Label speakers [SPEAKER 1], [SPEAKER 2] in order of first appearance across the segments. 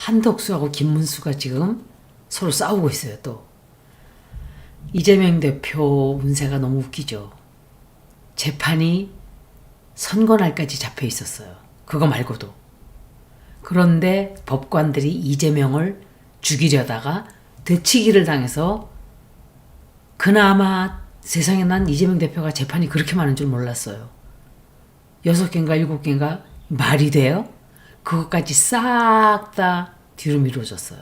[SPEAKER 1] 한덕수하고 김문수가 지금 서로 싸우고 있어요, 또. 이재명 대표 운세가 너무 웃기죠. 재판이 선거날까지 잡혀 있었어요. 그거 말고도. 그런데 법관들이 이재명을 죽이려다가 되치기를 당해서 그나마 세상에 난 이재명 대표가 재판이 그렇게 많은 줄 몰랐어요. 여섯 개인가 일곱 개인가 말이 돼요? 그것까지 싹 다 뒤로 미뤄졌어요.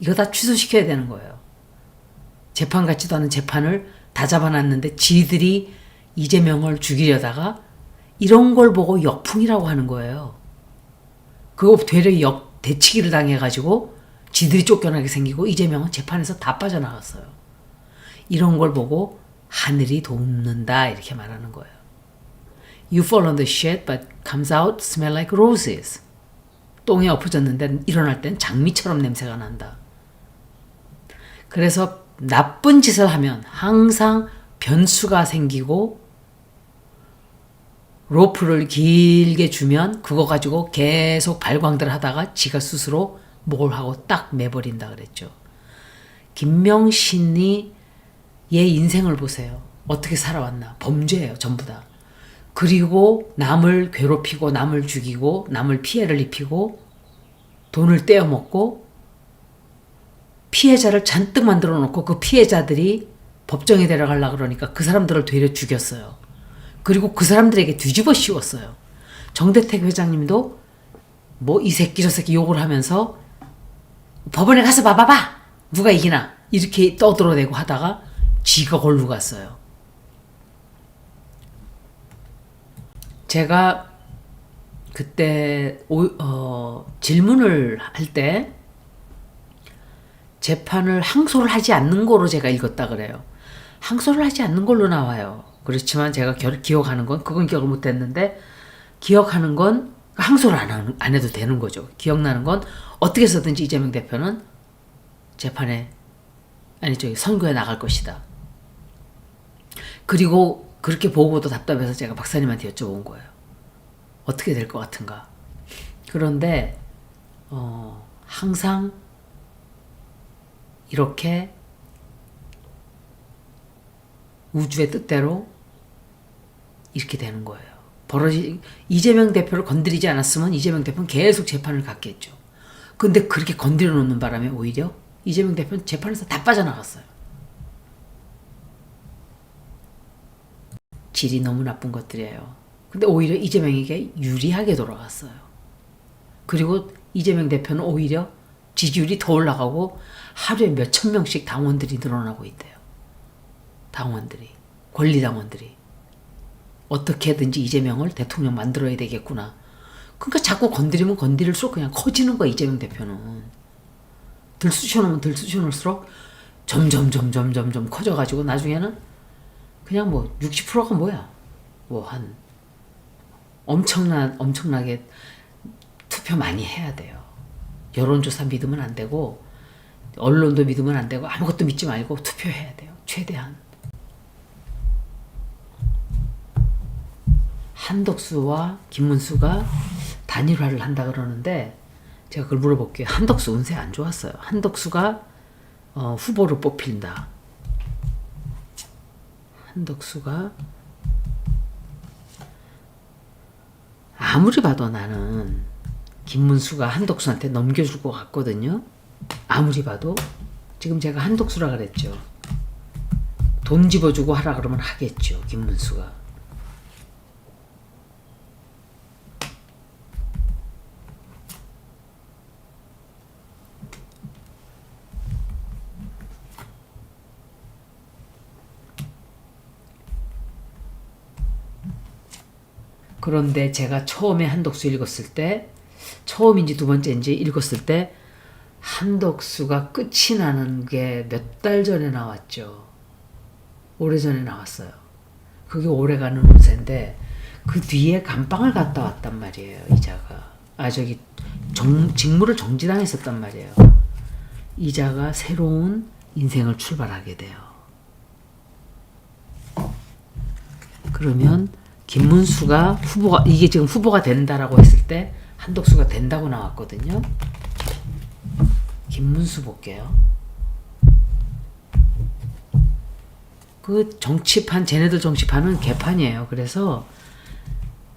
[SPEAKER 1] 이거 다 취소시켜야 되는 거예요. 재판 같지도 않은 재판을 다 잡아놨는데 지들이 이재명을 죽이려다가 이런 걸 보고 역풍이라고 하는 거예요. 그거 되려 역 대치기를 당해가지고 지들이 쫓겨나게 생기고 이재명은 재판에서 다 빠져나갔어요. 이런 걸 보고 하늘이 돕는다 이렇게 말하는 거예요. You fall on the shit but comes out smell like roses. 똥에 엎어졌는데 일어날 땐 장미처럼 냄새가 난다. 그래서 나쁜 짓을 하면 항상 변수가 생기고 로프를 길게 주면 그거 가지고 계속 발광들 하다가 지가 스스로 뭘 하고 딱 매버린다 그랬죠. 김명신이 얘 인생을 보세요. 어떻게 살아왔나. 범죄예요, 전부 다. 그리고 남을 괴롭히고 남을 죽이고 남을 피해를 입히고 돈을 떼어먹고 피해자를 잔뜩 만들어 놓고 그 피해자들이 법정에 데려가려 그러니까 그 사람들을 되려 죽였어요. 그리고 그 사람들에게 뒤집어 씌웠어요. 정대택 회장님도 뭐 이 새끼 저 새끼 욕을 하면서 법원에 가서 봐봐봐 누가 이기나 이렇게 떠들어대고 하다가 지가 걸로 갔어요. 제가 그때 오, 어, 질문을 할 때 재판을 항소를 하지 않는 거로 제가 읽었다 그래요. 항소를 하지 않는 걸로 나와요. 그렇지만 제가 결, 기억하는 건 그건 기억을 못했는데 기억하는 건 항소를 안, 하는- 안 해도 되는 거죠. 기억나는 건 어떻게 해서든지 이재명 대표는 재판에 아니 저기 선거에 나갈 것이다. 그리고 그렇게 보고도 답답해서 제가 박사님한테 여쭤본 거예요. 어떻게 될 것 같은가. 그런데 어, 항상 이렇게 우주의 뜻대로 이렇게 되는 거예요. 벌어지 이재명 대표를 건드리지 않았으면 이재명 대표는 계속 재판을 갖겠죠. 근데 그렇게 건드려 놓는 바람에 오히려 이재명 대표는 재판에서 다 빠져나갔어요. 질이 너무 나쁜 것들이에요. 근데 오히려 이재명에게 유리하게 돌아갔어요. 그리고 이재명 대표는 오히려 지지율이 더 올라가고 하루에 몇 천 명씩 당원들이 늘어나고 있대요. 당원들이 권리당원들이 어떻게든지 이재명을 대통령 만들어야 되겠구나. 그러니까 자꾸 건드리면 건드릴수록 그냥 커지는 거야 이재명 대표는. 들쑤셔놓으면 들쑤셔놓을수록 점점 점점 점점 커져가지고 나중에는 그냥 뭐 60%가 뭐야? 뭐 한 엄청난 엄청나게 투표 많이 해야 돼요. 여론조사 믿으면 안 되고 언론도 믿으면 안 되고 아무것도 믿지 말고 투표해야 돼요. 최대한. 한덕수와 김문수가 단일화를 한다 그러는데 제가 그걸 물어볼게요. 한덕수 운세 안 좋았어요. 한덕수가 어, 후보로 뽑힌다. 한덕수가 아무리 봐도 나는 김문수가 한덕수한테 넘겨줄 것 같거든요. 아무리 봐도 지금 제가 한덕수라 그랬죠. 돈 집어주고 하라 그러면 하겠죠. 김문수가. 그런데 제가 처음에 한덕수 읽었을 때 처음인지 두 번째인지 읽었을 때 한덕수가 끝이 나는 게 몇 달 전에 나왔죠. 오래전에 나왔어요. 그게 오래가는 운세인데 그 뒤에 감방을 갔다 왔단 말이에요. 이자가 아 저기 정, 직무를 정지당했었단 말이에요. 이자가 새로운 인생을 출발하게 돼요. 그러면 김문수가 후보가 이게 지금 후보가 된다라고 했을 때 한덕수가 된다고 나왔거든요. 김문수 볼게요. 그 정치판 쟤네들 정치판은 개판이에요. 그래서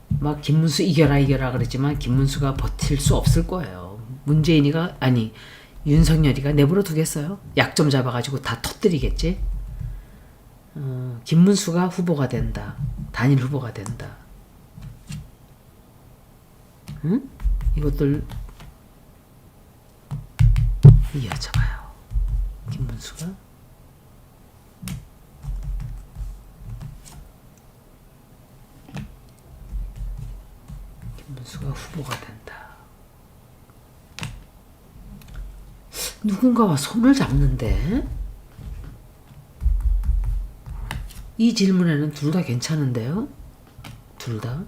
[SPEAKER 1] 막 김문수 이겨라 이겨라 그랬지만 김문수가 버틸 수 없을 거예요. 문재인이가 아니 윤석열이가 내버려 두겠어요. 약점 잡아가지고 다 터뜨리겠지. 어, 김문수가 후보가 된다. 단일 후보가 된다. 응? 이것들 이어져봐요. 김문수가 김문수가 후보가 된다. 누군가와 손을 잡는데 이 질문에는 둘 다 괜찮은데요? 둘 다?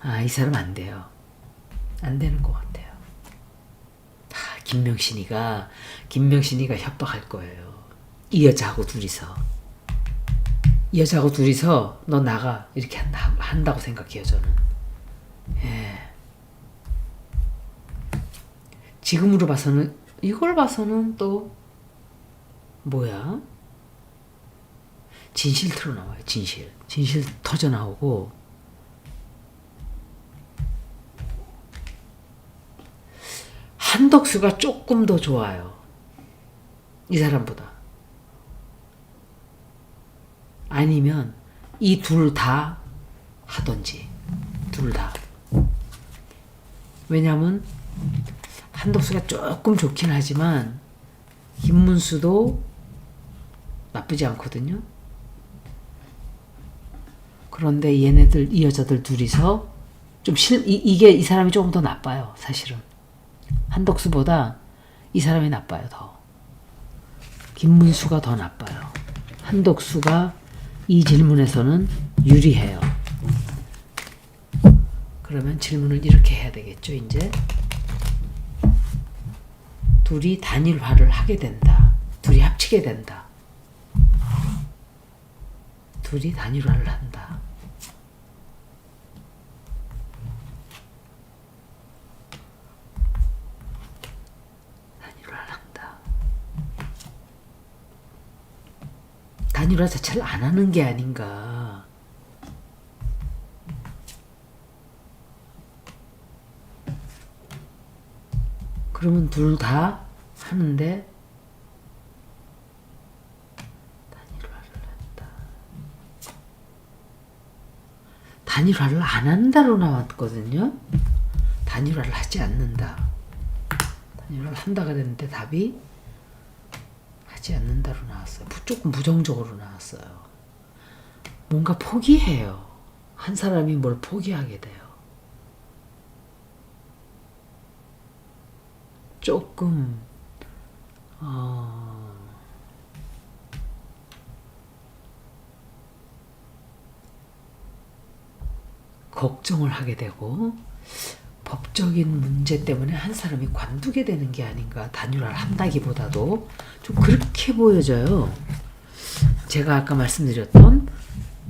[SPEAKER 1] 아, 이 사람 안 돼요. 안 되는 것 같아요. 아, 김명신이가, 김명신이가 협박할 거예요. 이 여자하고 둘이서. 이 여자하고 둘이서 너 나가. 이렇게 한다, 한다 고 생각해요, 저는. 예. 지금으로 봐서는, 이걸 봐서는 또, 뭐야? 진실 틀어 나와요, 진실. 진실 터져 나오고, 한덕수가 조금 더 좋아요. 이 사람보다. 아니면 이 둘 다 하던지. 둘 다. 왜냐면 한덕수가 조금 좋긴 하지만 김문수도 나쁘지 않거든요. 그런데 얘네들 이 여자들 둘이서 좀 실, 이, 이게 이 사람이 조금 더 나빠요, 사실은. 한덕수보다 이 사람이 나빠요, 더. 김문수가 더 나빠요. 한덕수가 이 질문에서는 유리해요. 그러면 질문을 이렇게 해야 되겠죠, 이제. 둘이 단일화를 하게 된다. 둘이 합치게 된다. 둘이 단일화를 한다. 단일화 자체를 안 하는 게 아닌가. 그러면 둘 다 하는데 단일화를 한다. 단일화를 안 한다로 나왔거든요. 단일화를 하지 않는다. 단일화를 한다가 됐는데 답이 하지 않는다로 나왔어요. 부- 조금 부정적으로 나왔어요. 뭔가 포기해요. 한 사람이 뭘 포기하게 돼요. 조금 어, 걱정을 하게 되고 법적인 문제 때문에 한 사람이 관두게 되는 게 아닌가 단일화를 한다기보다도 좀 그렇게 보여져요. 제가 아까 말씀드렸던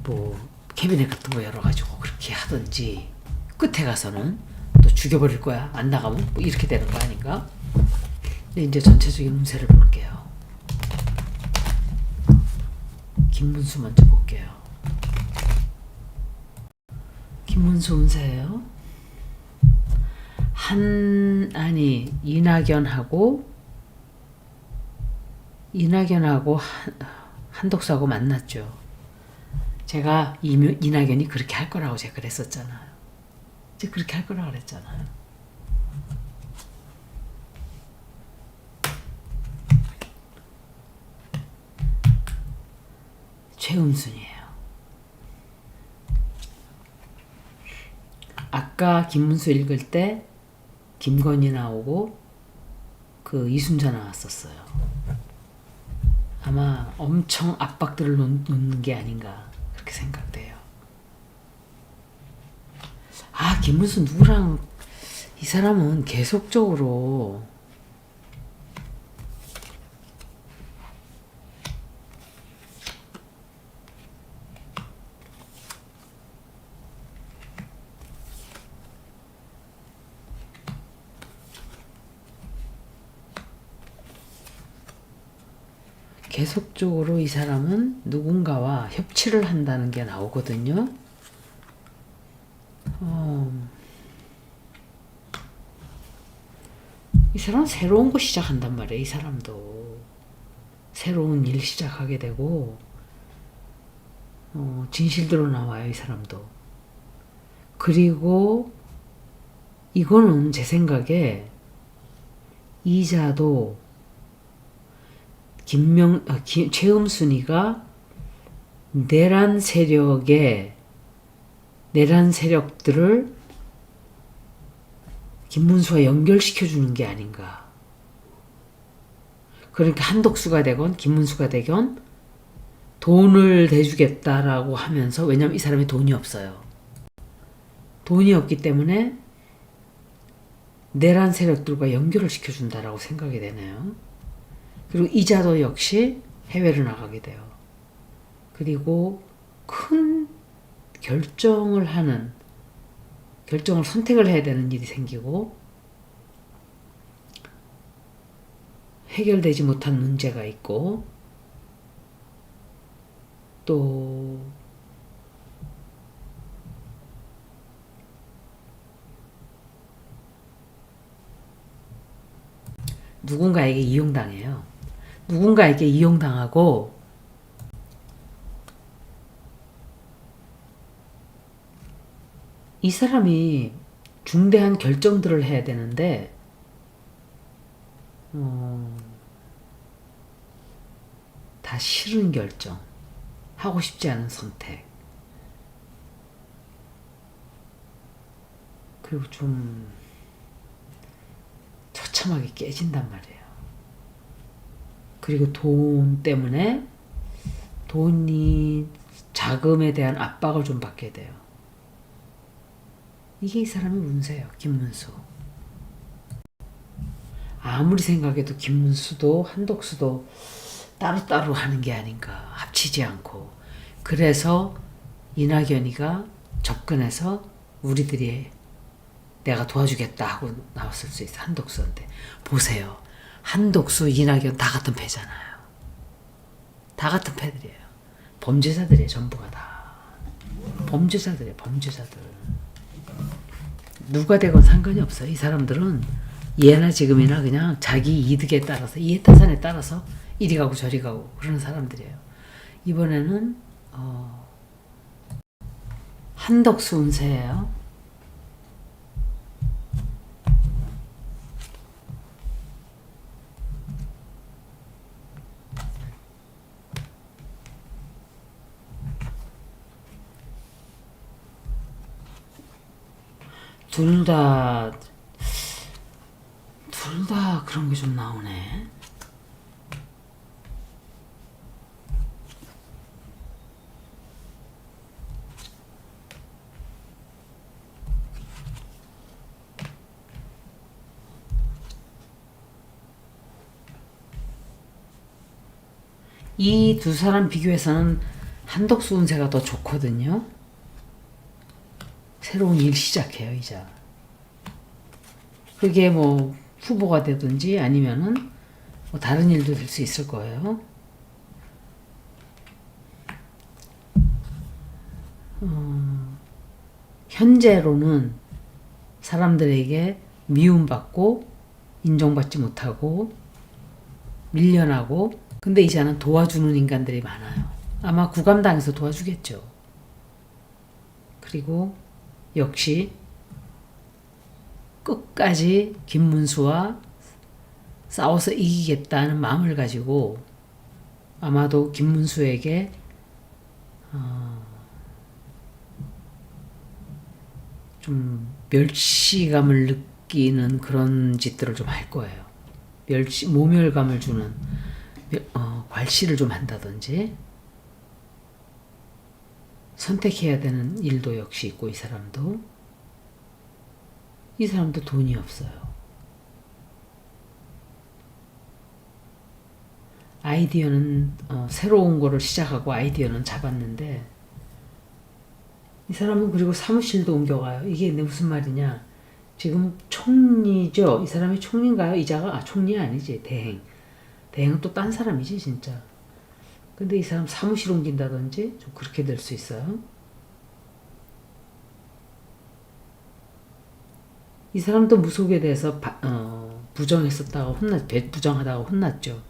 [SPEAKER 1] 뭐 캐비넷 같은 거 열어가지고 그렇게 하든지 끝에 가서는 또 죽여버릴 거야 안 나가면 뭐 이렇게 되는 거 아닌가? 근데 이제 전체적인 운세를 볼게요. 김문수 먼저 볼게요. 김문수 운세예요. 한 아니 이낙연하고 이낙연하고 한, 한독수하고 만났죠. 제가 이묘, 이낙연이 그렇게 할 거라고 제가 그랬었잖아요. 이제 그렇게 할 거라고 그랬잖아요. 최은순이에요. 아까 김문수 읽을 때 김건희 나오고 그 이순자 나왔었어요. 아마 엄청 압박들을 놓는 게 아닌가 그렇게 생각돼요. 아 김문수 누구랑 이 사람은 계속적으로 계속적으로 이 사람은 누군가와 협치를 한다는 게 나오거든요. 어, 이 사람은 새로운 거 시작한단 말이에요. 이 사람도 새로운 일 시작하게 되고 어, 진실대로 나와요. 이 사람도 그리고 이거는 제 생각에 이자도 김명 아, 기, 최음순이가 내란 세력의 내란 세력들을 김문수와 연결시켜 주는 게 아닌가. 그러니까 한독수가 되건 김문수가 되건 돈을 대주겠다라고 하면서 왜냐면 이 사람이 돈이 없어요. 돈이 없기 때문에 내란 세력들과 연결을 시켜준다라고 생각이 되네요. 그리고 이자도 역시 해외를 나가게 돼요. 그리고 큰 결정을 하는 결정을 선택을 해야 되는 일이 생기고 해결되지 못한 문제가 있고 또 누군가에게 이용당해요. 누군가에게 이용당하고 이 사람이 중대한 결정들을 해야 되는데 어, 다 싫은 결정, 하고 싶지 않은 선택, 그리고 좀 처참하게 깨진단 말이에요. 그리고 돈 때문에 돈이 자금에 대한 압박을 좀 받게 돼요. 이게 이 사람의 운세예요. 김문수. 아무리 생각해도 김문수도 한독수도 따로따로 하는 게 아닌가. 합치지 않고. 그래서 이낙연이가 접근해서 우리들이 내가 도와주겠다 하고 나왔을 수 있어. 한독수한테. 보세요. 한독수, 이낙연 다 같은 패잖아요. 다 같은 패들이에요. 범죄자들이에요. 전부가 다. 범죄자들이에요. 범죄자들. 누가 되건 상관이 없어요. 이 사람들은 예나 지금이나 그냥 자기 이득에 따라서 이해타산에 따라서 이리 가고 저리 가고 그러는 사람들이에요. 이번에는 어, 한덕수 운세예요. 둘 다, 둘 다 그런 게 좀 나오네. 이 두 사람 비교해서는 한덕수 운세가 더 좋거든요. 새로운 일 시작해요, 이자. 그게 뭐 후보가 되든지 아니면은 뭐 다른 일도 될 수 있을 거예요. 어, 현재로는 사람들에게 미움받고 인정받지 못하고 밀려나고 근데 이제는 도와주는 인간들이 많아요. 아마 구감당에서 도와주겠죠. 그리고 역시 끝까지 김문수와 싸워서 이기겠다는 마음을 가지고 아마도 김문수에게 어, 좀 멸시감을 느끼는 그런 짓들을 좀 할 거예요. 멸시 모멸감을 주는 멸- 어, 괄시를 좀 한다든지 선택해야 되는 일도 역시 있고 이 사람도 이 사람도 돈이 없어요. 아이디어는 어, 새로운 거를 시작하고 아이디어는 잡았는데 이 사람은 그리고 사무실도 옮겨가요. 이게 무슨 말이냐? 지금 총리죠. 이 사람이 총리인가요? 이자가 아 총리 아니지 대행. 대행은 또 딴 사람이지 진짜. 근데 이 사람 사무실 옮긴다든지 좀 그렇게 될 수 있어요. 이 사람도 무속에 대해서 바- 어, 부정했었다가 혼났 배- 부정하다가 혼났죠.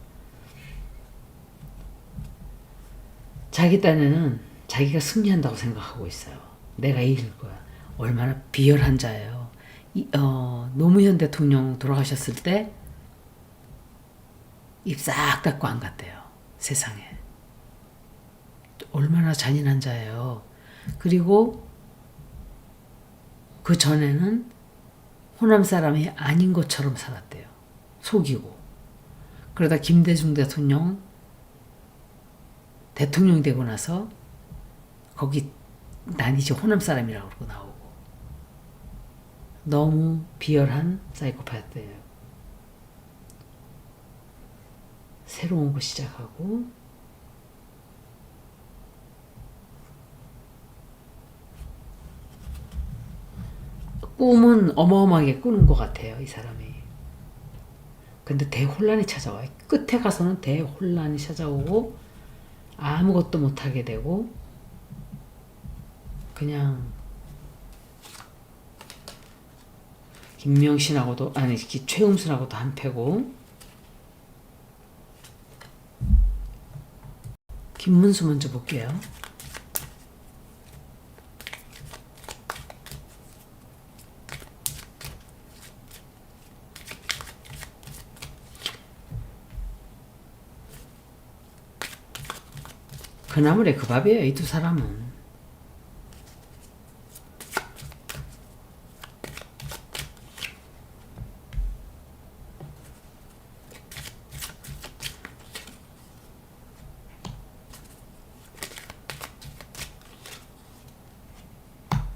[SPEAKER 1] 자기 딴에는 자기가 승리한다고 생각하고 있어요. 내가 이길 거야. 얼마나 비열한 자예요. 이, 어, 노무현 대통령 돌아가셨을 때 입 싹 닫고 안 갔대요. 세상에. 얼마나 잔인한 자예요. 그리고 그 전에는 호남 사람이 아닌 것처럼 살았대요. 속이고. 그러다 김대중 대통령 대통령이 되고 나서 거기 난 이제 호남 사람이라고 그러고 나오고 너무 비열한 사이코패스예요. 새로운 거 시작하고 꿈은 어마어마하게 꾸는 것 같아요, 이 사람이. 근데 대혼란이 찾아와요. 끝에 가서는 대혼란이 찾아오고 아무것도 못하게 되고 그냥 김명신하고도 아니 기- 최음순하고도 한패고 김문수 먼저 볼게요. 그나물에 그 밥이에요 이 두 사람은.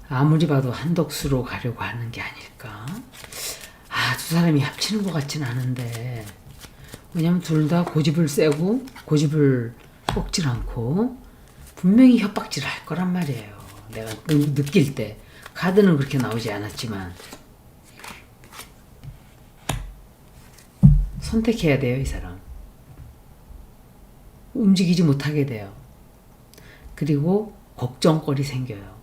[SPEAKER 1] 아무리 봐도 한덕수로 가려고 하는 게 아닐까? 아, 두 사람이 합치는 것 같진 않은데. 왜냐면 둘 다 고집을 세고, 고집을 꺾질 않고, 분명히 협박질을 할 거란 말이에요. 내가 느- 느낄 때. 카드는 그렇게 나오지 않았지만. 선택해야 돼요, 이 사람. 움직이지 못하게 돼요. 그리고 걱정거리 생겨요.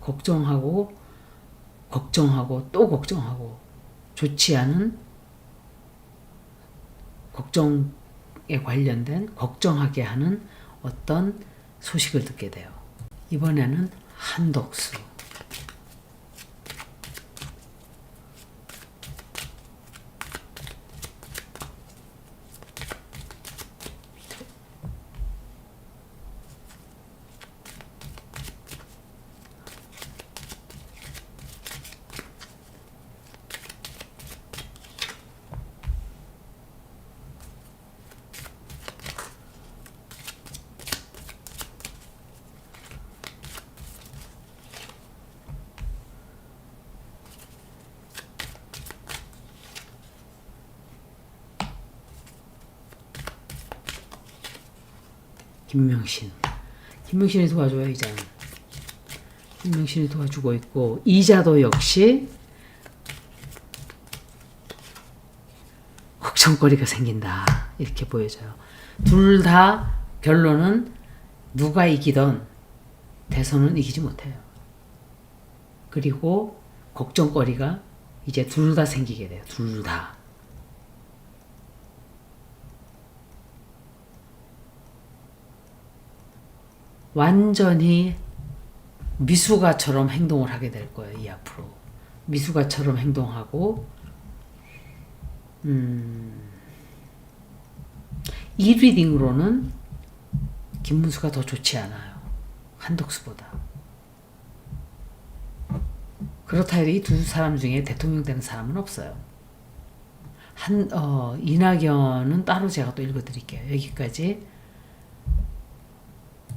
[SPEAKER 1] 걱정하고 걱정하고 또 걱정하고 좋지 않은 걱정에 관련된 걱정하게 하는 어떤 소식을 듣게 돼요. 이번에는 한덕수. 김명신. 김명신이 도와줘요, 이자. 김명신이 도와주고 있고, 이자도 역시 걱정거리가 생긴다. 이렇게 보여져요. 둘 다 결론은 누가 이기던 대선은 이기지 못해요. 그리고 걱정거리가 이제 둘 다 생기게 돼요. 둘 다. 완전히 미숙아처럼 행동을 하게 될 거예요, 이 앞으로. 미숙아처럼 행동하고, 음, 이 리딩으로는 김문수가 더 좋지 않아요. 한덕수보다. 그렇다 해도 이 두 사람 중에 대통령 되는 사람은 없어요. 한, 어, 이낙연은 따로 제가 또 읽어드릴게요. 여기까지